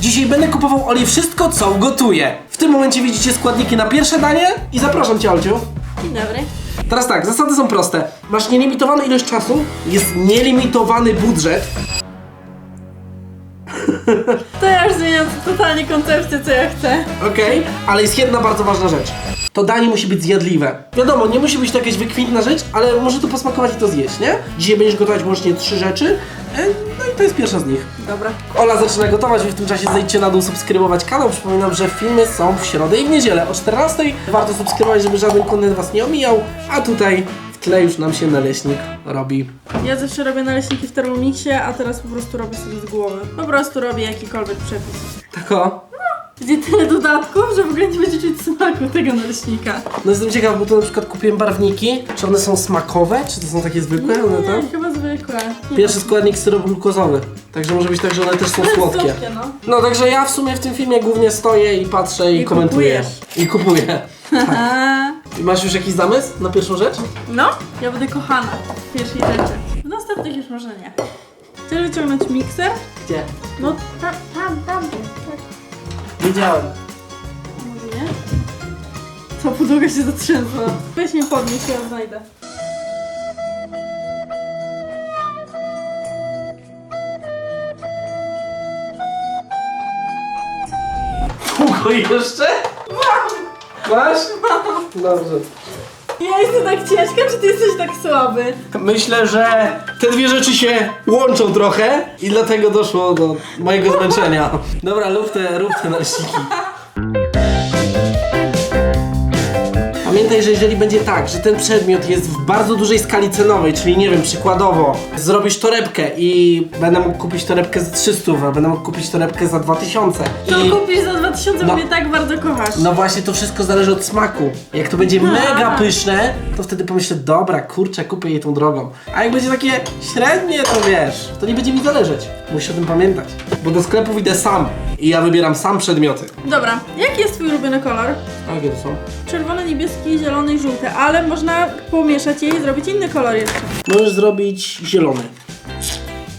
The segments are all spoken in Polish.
Dzisiaj będę kupował Oli wszystko, co gotuję. W tym momencie widzicie składniki na pierwsze danie i zapraszam Cię, Olciu. Dzień dobry. Teraz tak, zasady są proste. Masz nielimitowaną ilość czasu, jest nielimitowany budżet. To ja już zmieniam totalnie koncepcję, co ja chcę. Okej, ale jest jedna bardzo ważna rzecz. To danie musi być zjadliwe. Wiadomo, nie musi być to jakaś wykwintna rzecz, ale może to posmakować i to zjeść, nie? Dzisiaj będziesz gotować łącznie trzy rzeczy, e, no i to jest pierwsza z nich. Dobra. Ola zaczyna gotować, wy w tym czasie zejdźcie na dół subskrybować kanał. Przypominam, że filmy są w środę i w niedzielę o 14. Warto subskrybować, żeby żaden kontent was nie omijał, a tutaj w tle już nam się naleśnik robi. Ja zawsze robię naleśniki w Thermomixie, a teraz po prostu robię sobie z głowy. Po prostu robię jakikolwiek przepis. Tak o. Będzie tyle dodatków, że w ogóle nie będzie czuć smaku tego naleśnika. No jestem ciekaw, bo tu na przykład kupiłem barwniki. Czy one są smakowe, czy to są takie zwykłe? One to? Nie, chyba zwykłe. Nie Pierwszy składnik syrop glukozowy. Także może być tak, że one też są słodkie. Słodkie, no. No także ja w sumie w tym filmie głównie stoję i patrzę i, I komentuję. kupujesz. I kupuję. A, I masz już jakiś zamysł na pierwszą rzecz? No, ja będę kochana w pierwszej rzeczy. W następnych już może nie. Chcesz wyciągnąć mikser? Gdzie? No tam, tam, tam. Tak. Wiedziałem. Może nie? Co, podłoga się zatrzęsła. Weź mnie podnieś, ja znajdę. Długo jeszcze? Masz? Dobrze. Ja jestem tak ciężka, czy ty jesteś tak słaby? Myślę, że te dwie rzeczy się łączą trochę i dlatego doszło do mojego zmęczenia. Dobra, rób te, rób te naleśniki. Pamiętaj, że jeżeli będzie tak, że ten przedmiot jest w bardzo dużej skali cenowej, czyli nie wiem, przykładowo zrobisz torebkę i będę mógł kupić torebkę za 300, a będę mógł kupić torebkę za 2000. To I... kupisz za 2000, No. bo mnie tak bardzo kochasz. No właśnie, to wszystko zależy od smaku. Jak to będzie mega pyszne, to wtedy pomyślę, dobra, kurczę, kupię jej tą drogą. A jak będzie takie średnie, to wiesz, to nie będzie mi zależeć. Musisz o tym pamiętać. Bo do sklepów idę sam i ja wybieram sam przedmioty. Dobra, jaki jest twój ulubiony kolor? A jakie to są? Czerwony, niebieski, zielony i żółty, ale można pomieszać je i zrobić inny kolor jeszcze. Możesz zrobić zielony.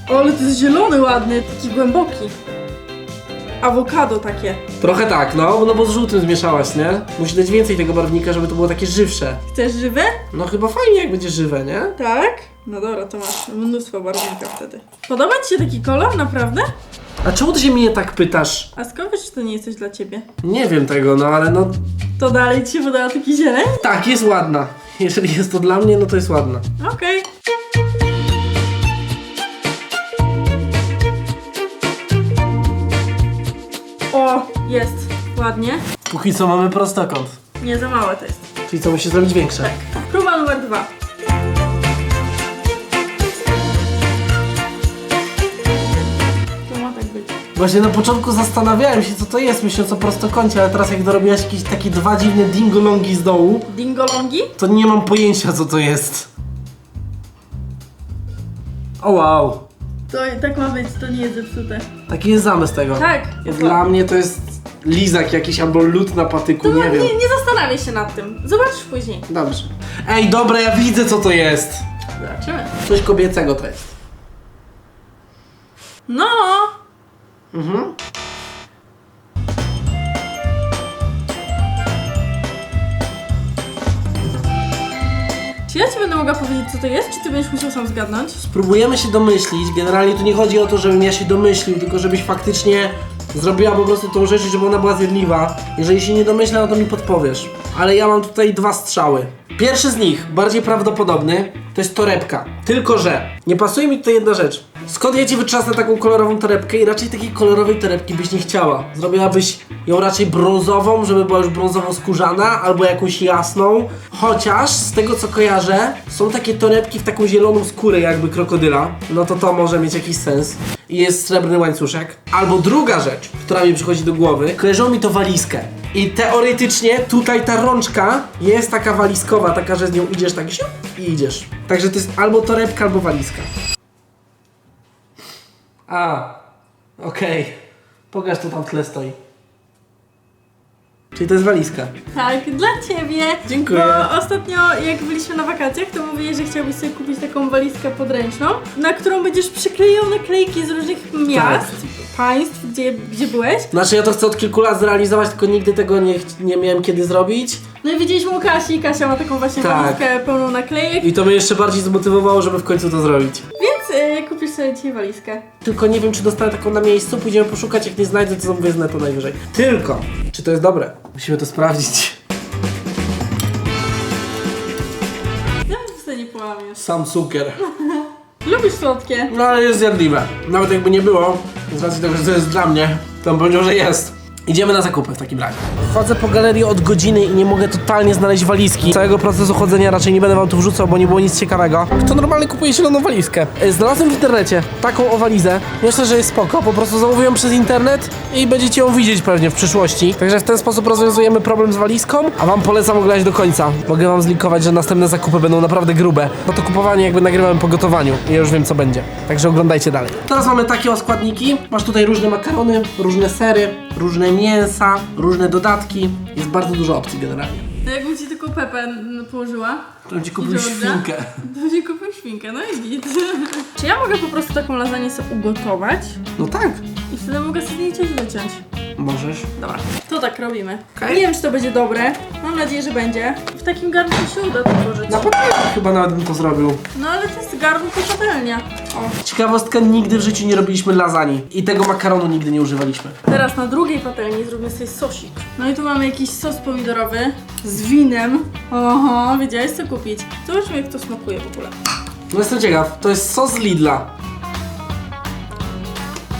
O, ale to jest zielony ładny, taki głęboki. Awokado takie. Trochę tak, no, no bo z żółtym zmieszałaś, nie? Musi dać więcej tego barwnika, żeby to było takie żywsze. Chcesz żywe? No chyba fajnie, jak będzie żywe, nie? Tak? No dobra, to masz mnóstwo barwnika wtedy. Podoba ci się taki kolor, naprawdę? A czemu ty się mnie tak pytasz? A skąd wiesz, że to nie jest coś dla ciebie? Nie wiem tego, no ale no To dalej ci się podoba taki zieleń? tak, jest ładna. Jeżeli jest to dla mnie, no to jest ładna. Okej. Jest. Ładnie. Póki co mamy prostokąt. Nie za małe to jest. Czyli co, musi zrobić większe? Tak. Próba numer dwa. To ma tak być. Właśnie na początku zastanawiałem się, co to jest, myśląc o prostokącie, ale teraz jak dorobiłaś jakieś takie dwa dziwne dingolongi z dołu, Dingolongi? to nie mam pojęcia, co to jest. O wow, To tak ma być, to nie jest zepsute. taki jest zamysł tego. Tak. Dla mnie to jest lizak jakiś albo lód na patyku, To nie nie, wiem. nie, nie zastanawiaj się nad tym. Zobaczysz później. Dobrze. Ej, dobra, ja widzę, co to jest. Zobaczymy. Coś kobiecego to jest. No! Mhm. Czy ja ci będę mogła powiedzieć, co to jest, czy ty będziesz musiał sam zgadnąć? Spróbujemy się domyślić. Generalnie tu nie chodzi o to, żebym ja się domyślił, tylko żebyś faktycznie zrobiła po prostu tą rzecz, żeby ona była zjadliwa. Jeżeli się nie domyślę, no to mi podpowiesz. Ale ja mam tutaj dwa strzały. Pierwszy z nich, bardziej prawdopodobny, to jest torebka. Tylko, że nie pasuje mi tutaj jedna rzecz. Skąd ja ci wyczasnę taką kolorową torebkę i raczej takiej kolorowej torebki byś nie chciała. Zrobiłabyś ją raczej brązową, żeby była już brązowo skórzana, albo jakąś jasną. Chociaż z tego co kojarzę, są takie torebki w taką zieloną skórę jakby krokodyla. No to to może mieć jakiś sens. I jest srebrny łańcuszek. Albo druga rzecz, która mi przychodzi do głowy, kojarzą mi to walizkę. I teoretycznie tutaj ta rączka jest taka walizkowa, taka, że z nią idziesz tak i idziesz. Także to jest albo torebka, albo walizka. A, okej. Pokaż, co tam w tle stoi. Czyli to jest walizka. Tak, dla ciebie. Dziękuję. Bo ostatnio, jak byliśmy na wakacjach, to mówiłeś, że chciałbyś sobie kupić taką walizkę podręczną, na którą będziesz przyklejał naklejki z różnych miast, państw, gdzie, gdzie byłeś. Znaczy ja to chcę od kilku lat zrealizować, tylko nigdy tego nie, nie miałem kiedy zrobić. No i widzieliśmy u Kasi i Kasia ma taką właśnie Tak. walizkę pełną naklejek, I to mnie jeszcze bardziej zmotywowało, żeby w końcu to zrobić. więc y, kupisz sobie dzisiaj walizkę. Tylko nie wiem, czy dostanę taką na miejscu, pójdziemy poszukać, jak nie znajdę, to z netu najwyżej. Tylko, czy to jest dobre? Musimy to sprawdzić. Nawet sobie nie połamiesz. Sam cukier. Lubisz słodkie? No ale jest zjadliwe. Nawet jakby nie było, z racji tego, że to jest dla mnie, to bym powiedział, że jest. Idziemy na zakupy w takim razie. Chodzę po galerii od godziny i nie mogę totalnie znaleźć walizki. Całego procesu chodzenia raczej nie będę wam tu wrzucał, bo nie było nic ciekawego. Kto normalnie kupuje zieloną walizkę? E, Znalazłem w internecie taką owalizę. Myślę, że jest spoko. Po prostu zamówiłem przez internet i będziecie ją widzieć pewnie w przyszłości. Także w ten sposób rozwiązujemy problem z walizką, a wam polecam oglądać do końca. Mogę wam zlinkować, że następne zakupy będą naprawdę grube. No to kupowanie jakby nagrywałem po gotowaniu. I ja już wiem co będzie. Także oglądajcie dalej. Teraz mamy takie składniki. Masz tutaj różne makarony, różne sery, różne mięsa, różne dodatki. Jest bardzo dużo opcji generalnie. To jakbym ci tylko Pepę n- położyła, To ci kupił świnkę. to ci kupię świnkę, no i git. Czy ja mogę po prostu taką lasagne sobie ugotować No tak. i wtedy mogę sobie z niej coś wyciąć? Możesz. Dobra, to tak robimy. Okej. Nie wiem, czy to będzie dobre. Mam nadzieję, że będzie. Takim garnku się uda to tworzyć. Na patelni chyba nawet bym to zrobił. No ale to jest garnku patelnia. Ciekawostka, nigdy w życiu nie robiliśmy lasagne. I tego makaronu nigdy nie używaliśmy. Teraz na drugiej patelni zrobimy sobie sosik. No i tu mamy jakiś sos pomidorowy z winem. Oho, wiedziałeś co kupić. Zobaczmy jak to smakuje w ogóle. No jestem ciekaw. To jest sos z Lidla.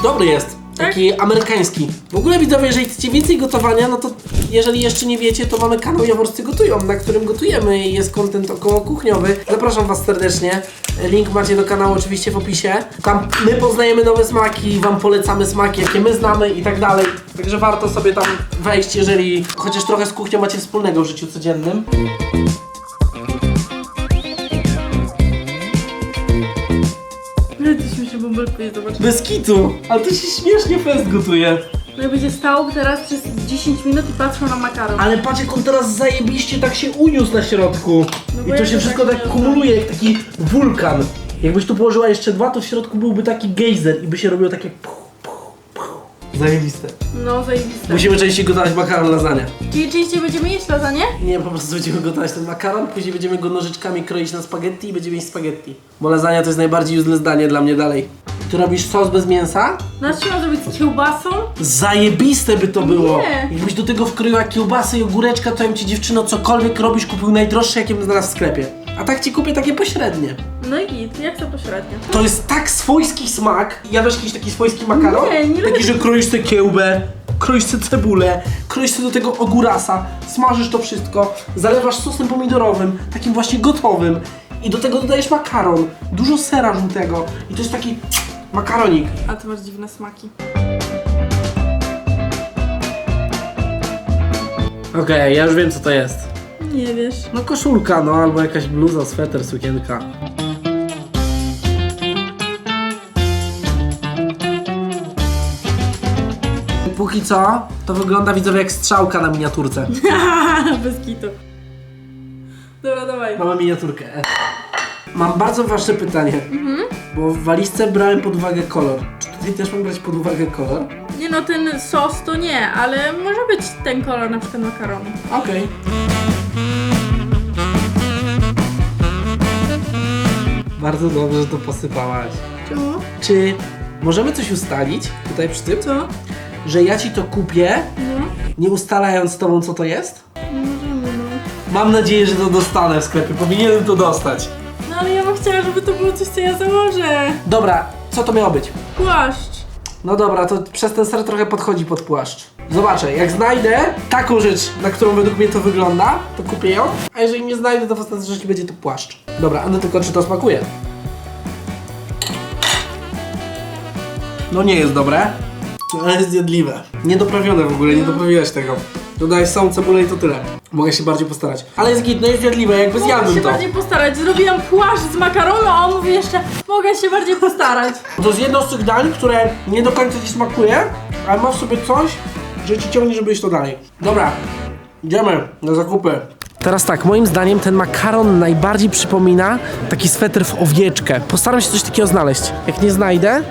Dobry jest. Taki amerykański. W ogóle widzowie, jeżeli chcecie więcej gotowania, no to jeżeli jeszcze nie wiecie, to mamy kanał Jaworscy Gotują, na którym gotujemy i jest content około kuchniowy. Zapraszam Was serdecznie. Link macie do kanału oczywiście w opisie. Tam my poznajemy nowe smaki, Wam polecamy smaki, jakie my znamy i tak dalej. Także warto sobie tam wejść, jeżeli chociaż trochę z kuchnią macie wspólnego w życiu codziennym. Zobacz. Bez kitu! Ale to się śmiesznie fest gotuje. No i będzie stał teraz przez 10 minut i patrzył na makaron. Ale patrz jak on teraz zajebiście tak się uniósł na środku. No bo I ja to to się wszystko tak tak kumuluje jak taki wulkan. Jakbyś tu położyła jeszcze dwa, to w środku byłby taki gejzer i by się robiło takie puch. Zajebiste. No, zajebiste. Musimy częściej gotować makaron lasagne. Czyli częściej będziemy jeść lasagne? Nie, po prostu będziemy gotować ten makaron, później będziemy go nożyczkami kroić na spaghetti i będziemy jeść spaghetti. Bo lasagna to jest najbardziej useless danie dla mnie dalej. Ty robisz sos bez mięsa? No, trzeba zrobić z kiełbasą. Zajebiste by to było! Nie. Jakbyś do tego wkroiła kiełbasy i ogóreczka, to bym ci dziewczyno cokolwiek robisz, kupił najdroższe, jakie bym znalazł w sklepie. A tak ci kupię takie pośrednie. No i git, jak to pośrednio? To jest tak swojski smak. Jadłeś jakiś taki swojski makaron? Nie, nie Taki, lubię. że kroisz sobie kiełbę, kroisz sobie cebulę, kroisz sobie do tego ogórasa, smażysz to wszystko, zalewasz sosem pomidorowym, takim właśnie gotowym i do tego dodajesz makaron, dużo sera żółtego i to jest taki makaronik. A ty masz dziwne smaki. Okej, ja już wiem co to jest. Nie wiesz. No koszulka, no albo jakaś bluza, sweter, sukienka. Póki co, to wygląda widzowie jak strzałka na miniaturce. Bez kitu. Dobra, dawaj. Mamy miniaturkę. Mam bardzo ważne pytanie, bo w walizce brałem pod uwagę kolor. Czy tutaj też mam brać pod uwagę kolor? Nie no, ten sos to nie, ale może być ten kolor na przykład makaronu. Okej. Bardzo dobrze, że to posypałaś. Czemu? Czy możemy coś ustalić tutaj przy tym? Co? Że ja ci to kupię, No, nie ustalając z tobą co to jest? możemy no. Mam nadzieję, że to dostanę w sklepie. Powinienem to dostać. No ale ja bym chciała, żeby to było coś, co ja założę. Dobra, co to miało być? Płaszcz. No dobra, to przez ten ser trochę podchodzi pod płaszcz. Zobaczę, jak znajdę taką rzecz, na którą według mnie to wygląda, to kupię ją, a jeżeli nie znajdę, to w ostateczności będzie to płaszcz. Dobra, no tylko czy to smakuje? No nie jest dobre, ale jest zjadliwe. Niedoprawione w ogóle, nie doprawiłeś tego. Dodałeś samą cebulę i to tyle. Mogę się bardziej postarać. Ale jest git, no jest zjadliwe, jakby Mogę zjadłem się to. bardziej postarać. Zrobiłam płaszcz z makaronu, a on mówi jeszcze, mogę się bardziej postarać. To jest jedno z tych dań, które nie do końca ci smakuje, ale masz sobie coś, że ci ciągnie, żeby iść to dalej. Dobra, Idziemy na zakupy. Teraz tak, moim zdaniem ten makaron najbardziej przypomina taki sweter w owieczkę. Postaram się coś takiego znaleźć. Jak nie znajdę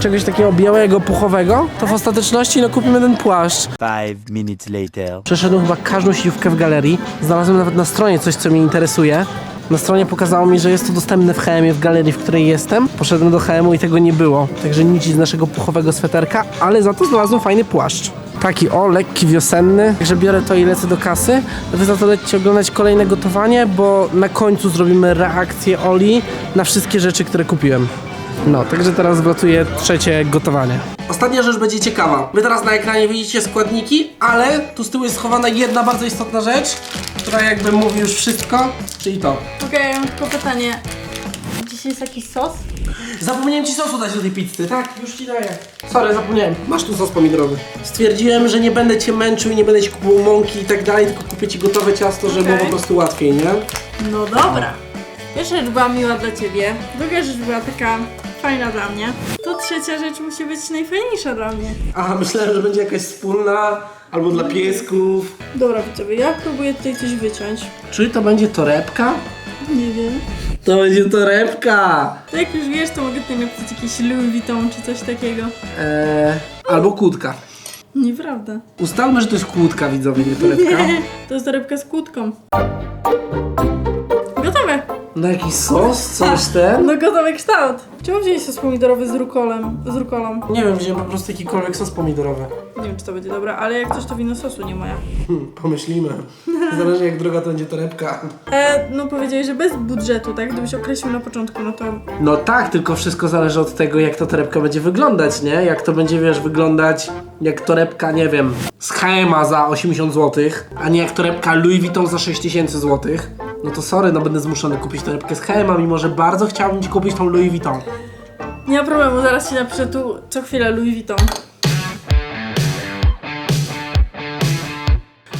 czegoś takiego białego, puchowego, to w ostateczności no kupimy ten płaszcz. Five minutes later. Przeszedłem chyba każdą siłówkę w galerii. Znalazłem nawet na stronie coś, co mnie interesuje. Na stronie pokazało mi, że jest to dostępne w HM w galerii, w której jestem. Poszedłem do HM i tego nie było. Także nic z naszego puchowego sweterka, ale za to znalazłem fajny płaszcz. Taki o, lekki, wiosenny. Także biorę to i lecę do kasy. Wy za to lecicie oglądać kolejne gotowanie, bo na końcu zrobimy reakcję Oli na wszystkie rzeczy, które kupiłem. No, także teraz gotuję trzecie gotowanie. Ostatnia rzecz będzie ciekawa. Wy teraz na ekranie widzicie składniki, ale tu z tyłu jest schowana jedna bardzo istotna rzecz, która jakby mówi już wszystko, czyli to. Okej, ja mam tylko pytanie. Dzisiaj jest jakiś sos? Zapomniałem ci sosu dać do tej pizzy. Tak, już ci daję. Sorry, zapomniałem. Masz tu sos pomidorowy. Stwierdziłem, że nie będę cię męczył i nie będę ci kupował mąki i tak dalej, tylko kupię ci gotowe ciasto, żeby było Okej. po prostu łatwiej, nie? No dobra. Pierwsza rzecz była miła dla ciebie, druga rzecz była taka fajna dla mnie. To trzecia rzecz musi być najfajniejsza dla mnie. Aha, myślałem, że będzie jakaś wspólna, albo dla piesków. Dobra, widzowie, ja próbuję tutaj coś wyciąć. Czy to będzie torebka? Nie wiem. To będzie torebka! To jak już wiesz, to mogę tutaj napisać jakiś Louis Vuitton czy coś takiego. Eee, albo kłódka. Nieprawda. Ustalmy, że to jest kłódka, widzowie, nie torebka. Nie, to jest torebka z kłódką. No jakiś sos, coś ten? No gotowy kształt. Czemu wzięli sos pomidorowy z rukolem? Z rukolą? Nie wiem, wziąłem po prostu jakikolwiek sos pomidorowy. Nie wiem, czy to będzie dobre, ale jak coś to wino sosu nie moja. Hmm, pomyślimy. Zależy jak droga to będzie torebka. E, no powiedziałeś, że bez budżetu, tak? Gdybyś określił na początku, no to No tak, tylko wszystko zależy od tego, jak ta torebka będzie wyglądać, nie? Jak to będzie, wiesz, wyglądać jak torebka, nie wiem, z H&M za 80 zł, a nie jak torebka Louis Vuitton za 6000 zł. No to sorry, no będę zmuszony kupić torebkę z H&M, mimo że bardzo chciałbym ci kupić tą Louis Vuitton. nie ma problemu, zaraz ci napiszę tu co chwilę Louis Vuitton.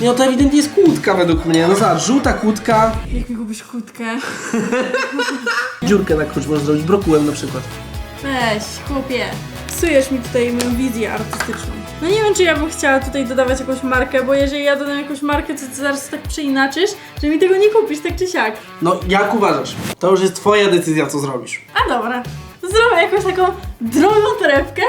Nie, no to ewidentnie jest kłódka według mnie. No zobacz, żółta kłódka, Jak mi kupisz kłódkę? dziurkę na klucz możesz zrobić brokułem na przykład. Weź, chłopie. Psujesz mi tutaj moją wizję artystyczną. No nie wiem, czy ja bym chciała tutaj dodawać jakąś markę, bo jeżeli ja dodam jakąś markę, to ty zaraz tak przeinaczysz, że mi tego nie kupisz, tak czy siak. No, jak uważasz? To już jest twoja decyzja, co zrobisz. A dobra, zrobię jakąś taką drogą torebkę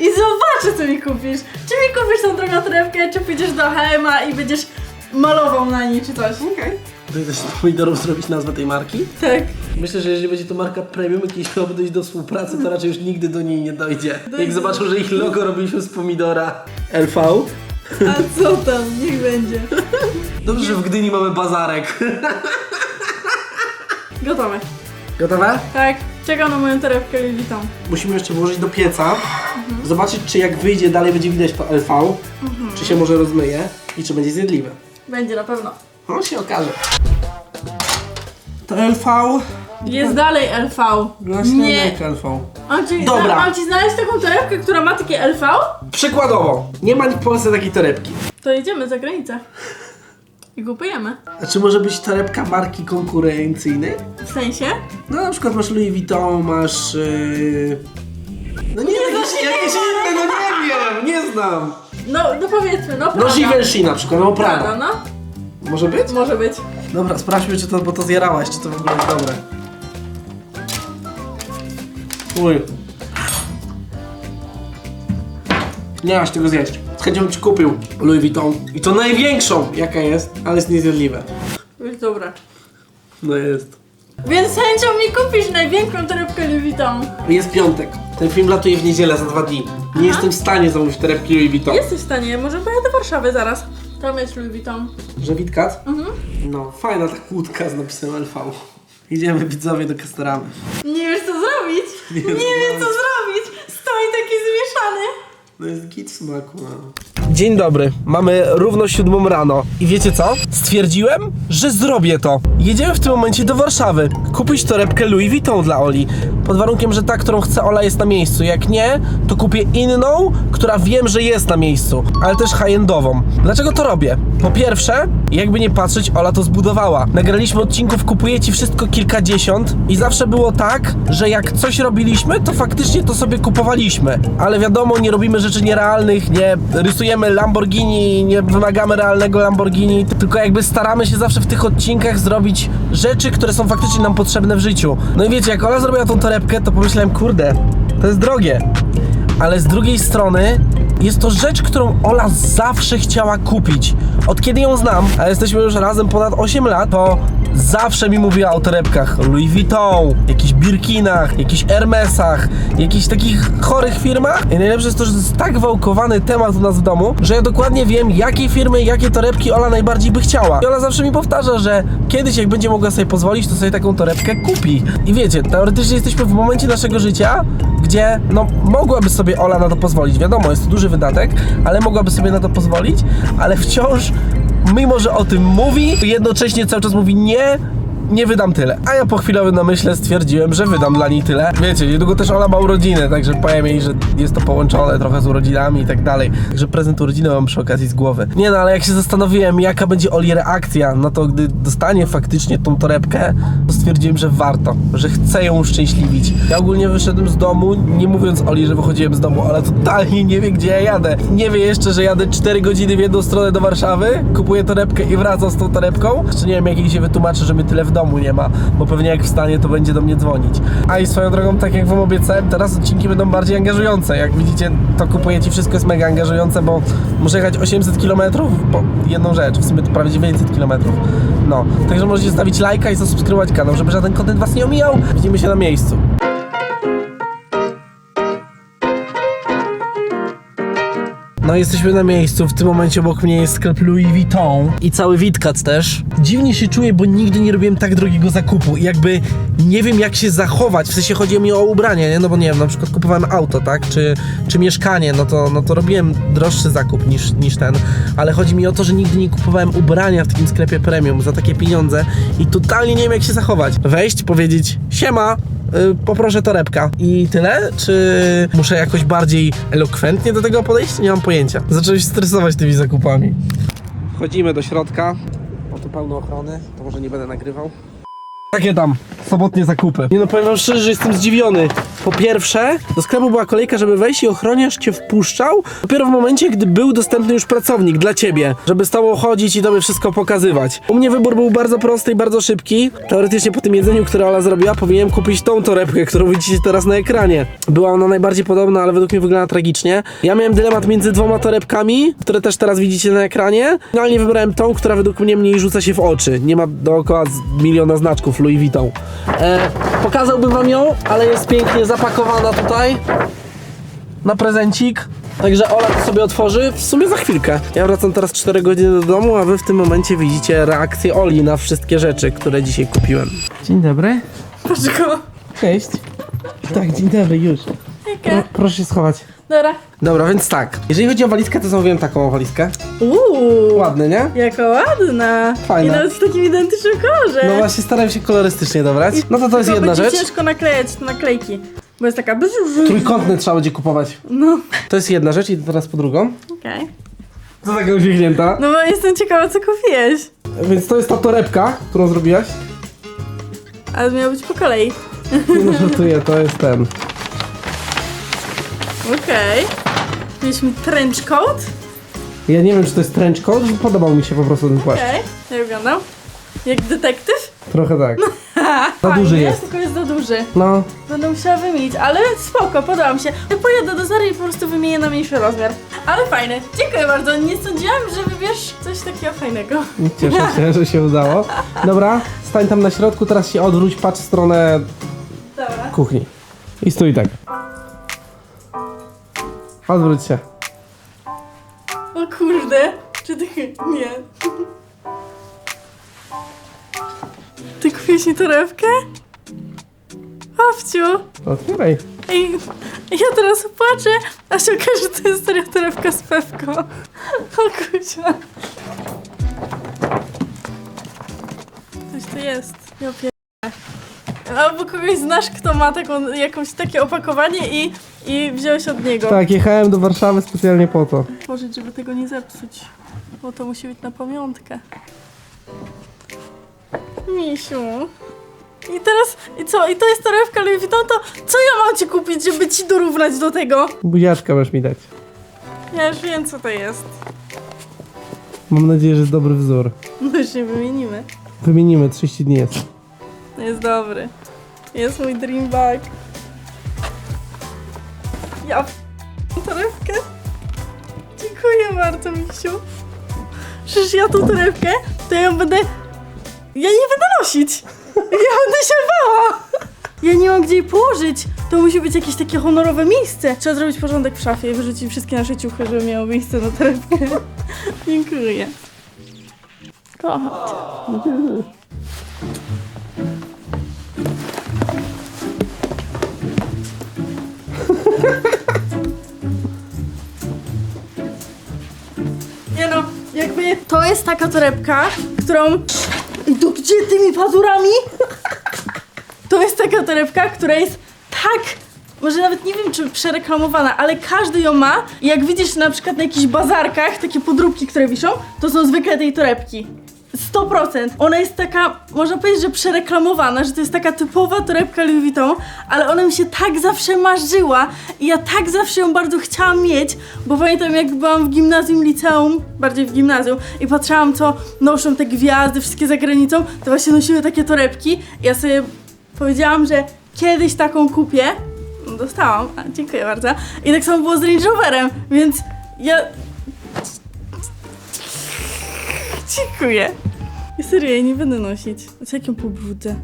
i zobaczę, co mi kupisz. Czy mi kupisz tą drogą torebkę, czy pójdziesz do H&M-a i będziesz malował na niej, czy coś. Okej. Okay. Chcesz z pomidorów zrobić nazwę tej marki? Tak. Myślę, że jeżeli będzie to marka premium, jakieś miałoby dojść do współpracy, to raczej już nigdy do niej nie dojdzie. Jak zobaczą, że ich logo robiliśmy z pomidora LV. A co tam, niech będzie. Dobrze, że w Gdyni mamy bazarek. Gotowe. Gotowe? Tak, czekam na moją torebkę Louis Vuitton. Musimy jeszcze włożyć do pieca, zobaczyć czy jak wyjdzie dalej będzie widać to LV, czy się może rozmyje i czy będzie zjedliwe. Będzie na pewno. No się okaże. To LV... Jest dalej LV. Właśnie Nie. jak LV. Mam ci, Dobra. mam ci znaleźć taką torebkę, która ma takie LV? Przykładowo, nie ma w Polsce takiej torebki. To jedziemy za granicę. I kupujemy. A czy może być torebka marki konkurencyjnej? W sensie? No na przykład masz Louis Vuitton, masz... Yy... No nie, jakieś, nie jakieś inne, no nie wiem, nie znam. No, no powiedzmy, no No Prada. Givenchy na przykład, no Prada, Prada. no. Może być? Może być. Dobra, sprawdźmy czy to, bo to zjarałaś, czy to w ogóle jest dobre. Uj. Nie masz tego zjeść. Z chęcią bym ci kupił Louis Vuitton. I to największą, jaka jest, ale jest niezjadliwe. Jest dobra. No jest. Więc z chęcią mi kupisz największą torebkę Louis Vuitton. Jest piątek. Ten film latuje w niedzielę za dwa dni. Nie jestem w stanie zamówić torebki Louis Vuitton. Jesteś w stanie, może pojadę do Warszawy zaraz. Tam jest Louis Vuitton. Że Witkat? Mhm. No, fajna ta kłódka z napisem LV. Idziemy widzowie do Castoramy. Nie wiesz co zrobić? Nie, wiem, co wiem co zrobić. Stoi taki zmieszany. No jest git w smaku. Dzień dobry, mamy równo siódmą rano i wiecie co? Stwierdziłem, że zrobię to. Jedziemy w tym momencie do Warszawy. Kupić torebkę Louis Vuitton dla Oli. Pod warunkiem, że ta, którą chce Ola jest na miejscu. Jak nie, to kupię inną, która wiem, że jest na miejscu, ale też high-endową. Dlaczego to robię? Po pierwsze, jakby nie patrzeć, Ola to zbudowała. Nagraliśmy odcinków, kupuje ci wszystko kilkadziesiąt i zawsze było tak, że jak coś robiliśmy, to faktycznie to sobie kupowaliśmy. Ale wiadomo, nie robimy rzeczy nierealnych, nie rysujemy Lamborghini, nie wymagamy realnego Lamborghini, tylko jakby staramy się zawsze w tych odcinkach zrobić rzeczy, które są faktycznie nam potrzebne w życiu. No i wiecie, jak Ola zrobiła tą torebkę, to pomyślałem, kurde, to jest drogie. Ale z drugiej strony jest to rzecz, którą Ola zawsze chciała kupić. Od kiedy ją znam, a jesteśmy już razem ponad 8 lat, to zawsze mi mówiła o torebkach Louis Vuitton, jakichś Birkinach, jakichś Hermesach, jakichś takich chorych firmach. I najlepsze jest to, że to jest tak wałkowany temat u nas w domu, że ja dokładnie wiem, jakie firmy, jakie torebki Ola najbardziej by chciała. I Ola zawsze mi powtarza, że kiedyś jak będzie mogła sobie pozwolić, to sobie taką torebkę kupi. I wiecie, teoretycznie jesteśmy w momencie naszego życia, gdzie no mogłaby sobie Ola na to pozwolić. Wiadomo, jest to duży wydatek, ale mogłaby sobie na to pozwolić, ale wciąż, mimo że o tym mówi, jednocześnie cały czas mówi nie. Nie wydam tyle. A ja po chwilowym namyśle stwierdziłem, że wydam dla niej tyle. Wiecie, niedługo też Ola ma urodziny, także powiem jej, że jest to połączone trochę z urodzinami i tak dalej. Także prezent urodziny mam przy okazji z głowy. Nie no, ale jak się zastanowiłem, jaka będzie Oli reakcja na to, gdy dostanie faktycznie tą torebkę, to stwierdziłem, że warto, że chcę ją uszczęśliwić. Ja ogólnie wyszedłem z domu, nie mówiąc Oli, że wychodziłem z domu, ale totalnie nie wie, gdzie ja jadę. Nie wie jeszcze, że jadę 4 godziny w jedną stronę do Warszawy, kupuję torebkę i wracam z tą torebką. Jeszcze nie wiem, jak jej się wytłumaczy, że mnie tyle w domu nie ma, bo pewnie jak wstanie, to będzie do mnie dzwonić. A i swoją drogą, tak jak wam obiecałem, teraz odcinki będą bardziej angażujące. Jak widzicie, to kupuję ci wszystko jest mega angażujące, bo muszę jechać 800 km po jedną rzecz, w sumie to prawie 900 km. No, także możecie stawić lajka i zasubskrybować kanał, żeby żaden kontent was nie omijał. Widzimy się na miejscu. No jesteśmy na miejscu, w tym momencie obok mnie jest sklep Louis Vuitton i cały Witkac też. Dziwnie się czuję, bo nigdy nie robiłem tak drogiego zakupu i jakby nie wiem jak się zachować, w sensie chodzi mi o ubranie, nie? No bo nie wiem, na przykład kupowałem auto, tak? Czy, czy mieszkanie, no to, no to robiłem droższy zakup niż, niż ten, ale chodzi mi o to, że nigdy nie kupowałem ubrania w takim sklepie premium za takie pieniądze i totalnie nie wiem jak się zachować. Wejść, powiedzieć siema, poproszę torebka. I tyle? Czy muszę jakoś bardziej elokwentnie do tego podejść? Nie mam pojęcia. Zacząłem się stresować tymi zakupami. Wchodzimy do środka. O tu pełno ochrony, to może nie będę nagrywał. Jakie tam sobotnie zakupy? Nie no, powiem wam szczerze, że jestem zdziwiony. Po pierwsze, do sklepu była kolejka, żeby wejść i ochroniarz cię wpuszczał dopiero w momencie, gdy był dostępny już pracownik dla ciebie, żeby z tobą chodzić i tobie wszystko pokazywać. U mnie wybór był bardzo prosty i bardzo szybki. Teoretycznie po tym jedzeniu, które Ola zrobiła, powinienem kupić tą torebkę, którą widzicie teraz na ekranie. Była ona najbardziej podobna, ale według mnie wygląda tragicznie. Ja miałem dylemat między dwoma torebkami, które też teraz widzicie na ekranie. Finalnie wybrałem tą, która według mnie mniej rzuca się w oczy. Nie ma dookoła miliona znaczków Louis Vuitton. E, pokazałbym wam ją, ale jest pięknie zapakowana tutaj na prezencik. Także Ola to sobie otworzy w sumie za chwilkę. Ja wracam teraz 4 godziny do domu, a wy w tym momencie widzicie reakcję Oli na wszystkie rzeczy, które dzisiaj kupiłem. Dzień dobry. Go. Cześć. Tak, dzień dobry, już. Jakie? proszę się schować. Dobra. Dobra, więc tak. Jeżeli chodzi o walizkę, to zamówiłem taką walizkę. Uuu. Ładny, nie? Jaka ładna. Fajna. I nawet w takim identycznym kolorze. No właśnie, starałem się kolorystycznie dobrać. No to to jest Tylko jedna będzie rzecz. ciężko naklejać te naklejki. Bo jest taka... Trójkątny trzeba będzie kupować. No. To jest jedna rzecz i teraz po drugą. Okej. Co taka uśmiechnięta? No bo jestem ciekawa, co kupiłeś. Więc to jest ta torebka, którą zrobiłaś. Ale miało być po kolei. Nie no, żartuję, to jest ten. Okej. Mieliśmy trench coat. Ja nie wiem, czy to jest trench coat, podobał mi się po prostu ten płaszcz. Okej. Jak wyglądał? Jak detektyw? Trochę tak. Za Fajnie, duży jest. tylko jest za duży. No, Będę musiała wymienić, ale spoko, podoba mi się. Ja pojadę do Zary i po prostu wymienię na mniejszy rozmiar. Ale fajne. Dziękuję bardzo. Nie sądziłam, że wybierz coś takiego fajnego. cieszę się, że się udało. Dobra, stań tam na środku, teraz się odwróć, patrz w stronę Dobra. kuchni. I stój tak. Odwróć się. O kurde. Czy ty... Nie. Ty kupiłeś mi torebkę? Owciu. Otwieraj. Ej, ja teraz płaczę, a się okaże, że to jest serio torebka z pewką. O kucia. Coś tu jest. Ja pier... albo kogoś znasz, kto ma taką, jakąś takie opakowanie i, i wziąłeś od niego. Tak, jechałem do Warszawy specjalnie po to. Boże, żeby tego nie zepsuć, bo to musi być na pamiątkę. Misiu. I teraz, i co, i to jest torebka Louis Vuitton, to co ja mam ci kupić, żeby ci dorównać do tego? Buziaczka masz mi dać. Ja już wiem, co to jest. Mam nadzieję, że jest dobry wzór. No już się wymienimy. Wymienimy, 30 dni jest. Jest dobry. Jest mój dream bag. Ja torebkę. Dziękuję bardzo, misiu. Przecież ja tą torebkę, to ja ją będę... Ja nie będę nosić. Ja będę się bała. Ja nie mam gdzie jej położyć. To musi być jakieś takie honorowe miejsce. Trzeba zrobić porządek w szafie i wyrzucić wszystkie nasze ciuchy, żeby miało miejsce na torebkę. Dziękuję. Cię. Nie no, jakby to jest taka torebka, którą... To gdzie tymi pazurami? To jest taka torebka, która jest tak... Może nawet nie wiem, czy przereklamowana, ale każdy ją ma. I jak widzisz na przykład na jakichś bazarkach takie podróbki, które wiszą, to są zwykle tej torebki. 100%. Ona jest taka, można powiedzieć, że przereklamowana, że to jest taka typowa torebka Louis Vuitton, ale ona mi się tak zawsze marzyła i ja tak zawsze ją bardzo chciałam mieć, bo pamiętam jak byłam w gimnazjum, liceum, bardziej w gimnazjum i patrzyłam co noszą te gwiazdy, wszystkie za granicą, to właśnie nosiły takie torebki ja sobie powiedziałam, że kiedyś taką kupię. Dostałam, a, dziękuję bardzo. I tak samo było z Range Roverem, więc ja Dziękuję. I serio, ja nie będę nosić. Co jak ją pobrudzę?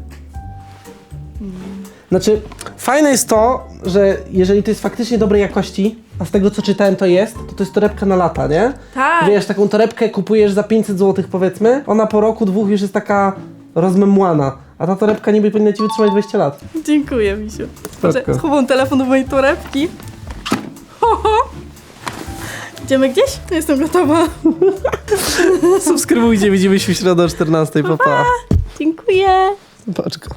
Znaczy, fajne jest to, że jeżeli to jest faktycznie dobrej jakości, a z tego co czytałem to jest, to to jest torebka na lata, nie? Tak. Wiesz, taką torebkę kupujesz za 500 zł powiedzmy, ona po roku, dwóch już jest taka rozmemłana, a ta torebka niby powinna ci wytrzymać 20 lat. Dziękuję, Misiu. Może Spoko. schowam telefon do mojej torebki. Ho, ho. Idziemy gdzieś? Jestem gotowa. Subskrybujcie, widzimy się w środę o 14, pa pa. Dziękuję. Paczko.